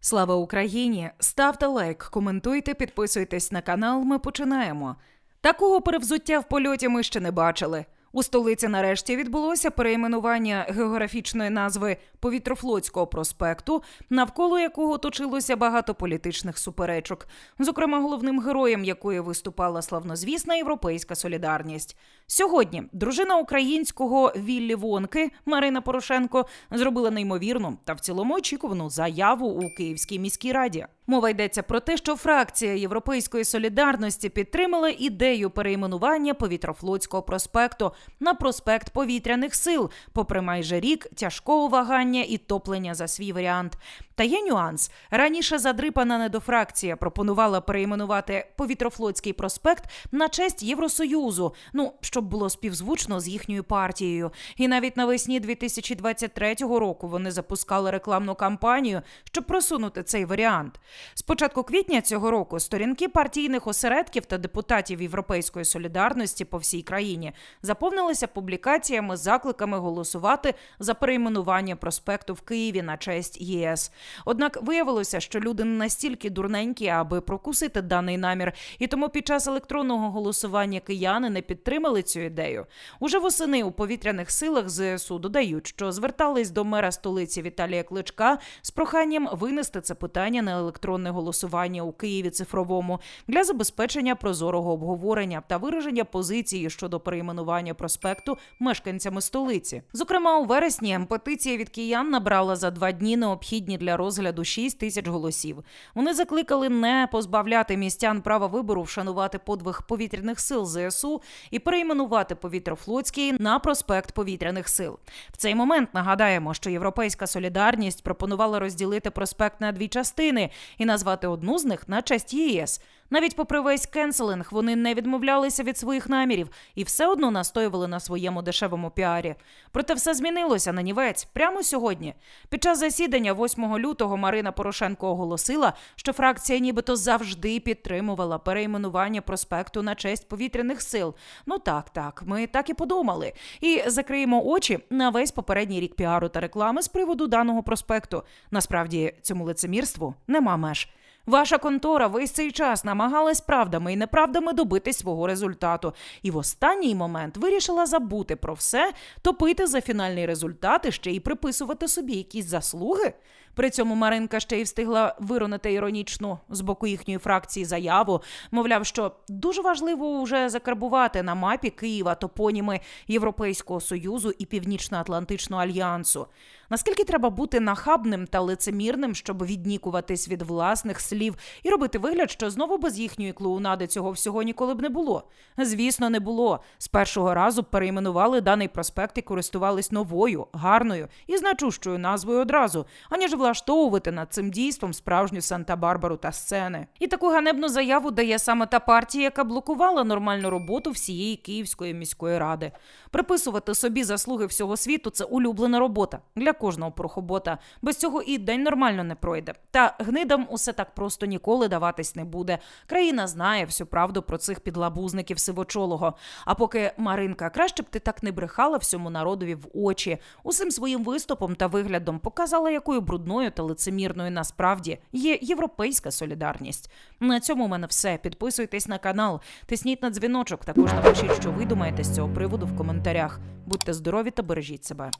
Слава Україні! Ставте лайк, коментуйте, підписуйтесь на канал. Ми починаємо. Такого перевзуття в польоті ми ще не бачили. У столиці нарешті відбулося перейменування географічної назви Повітрофлотського проспекту, навколо якого точилося багато політичних суперечок, зокрема головним героєм якої виступала славнозвісна європейська солідарність. Сьогодні дружина українського Віллі Вонки Марина Порошенко зробила неймовірну та в цілому очікувану заяву у Київській міській раді. Мова йдеться про те, що фракція Європейської солідарності підтримала ідею перейменування повітрофлотського проспекту на проспект повітряних сил, попри майже рік тяжкого вагання і топлення за свій варіант. Та є нюанс. Раніше задрипана недофракція пропонувала перейменувати повітрофлотський проспект на честь Євросоюзу. Ну щоб було співзвучно з їхньою партією. І навіть навесні 2023 року вони запускали рекламну кампанію, щоб просунути цей варіант. З початку квітня цього року сторінки партійних осередків та депутатів Європейської солідарності по всій країні заповнилися публікаціями закликами голосувати за перейменування проспекту в Києві на честь ЄС. Однак виявилося, що люди не настільки дурненькі, аби прокусити даний намір, і тому під час електронного голосування кияни не підтримали цю ідею. Уже восени у повітряних силах ЗСУ додають, що звертались до мера столиці Віталія Кличка з проханням винести це питання на електронне голосування у Києві цифровому для забезпечення прозорого обговорення та вираження позиції щодо перейменування проспекту мешканцями столиці. Зокрема, у вересні петиція від киян набрала за два дні необхідні для розгляду 6 тисяч голосів. Вони закликали не позбавляти містян права вибору вшанувати подвиг повітряних сил ЗСУ і перейменувати повітрофлотський на проспект повітряних сил. В цей момент нагадаємо, що європейська солідарність пропонувала розділити проспект на дві частини і назвати одну з них на честь ЄС. Навіть попри весь кенселинг, вони не відмовлялися від своїх намірів і все одно настоювали на своєму дешевому піарі. Проте все змінилося на нівець прямо сьогодні. Під час засідання 8 лютого Марина Порошенко оголосила, що фракція нібито завжди підтримувала перейменування проспекту на честь повітряних сил. Ну так, так, ми так і подумали. І закриємо очі на весь попередній рік піару та реклами з приводу даного проспекту. Насправді цьому лицемірству нема меж. Ваша контора весь цей час намагалась правдами і неправдами добитись свого результату, і в останній момент вирішила забути про все, топити за фінальний результат і ще й приписувати собі якісь заслуги. При цьому Маринка ще й встигла виронити іронічну з боку їхньої фракції заяву, мовляв, що дуже важливо вже закарбувати на мапі Києва топоніми Європейського союзу і Північно-Атлантичного альянсу. Наскільки треба бути нахабним та лицемірним, щоб віднікуватись від власних слів і робити вигляд, що знову без їхньої клоунади цього всього ніколи б не було? Звісно, не було. З першого разу перейменували даний проспект і користувались новою, гарною і значущою назвою одразу, аніж влаштовувати над цим дійством справжню Санта-Барбару та сцени. І таку ганебну заяву дає саме та партія, яка блокувала нормальну роботу всієї Київської міської ради. Приписувати собі заслуги всього світу це улюблена робота для кожного порохобота. Без цього і день нормально не пройде. Та гнидам усе так просто ніколи даватись не буде. Країна знає всю правду про цих підлабузників сивочолого. А поки Маринка, краще б ти так не брехала всьому народові в очі. Усім своїм виступом та виглядом показала, якою брудною та лицемірною насправді є європейська солідарність. На цьому у мене все. Підписуйтесь на канал, тисніть на дзвіночок. Також напишіть, що ви думаєте з цього приводу в коментарях. Будьте здорові та бережіть себе.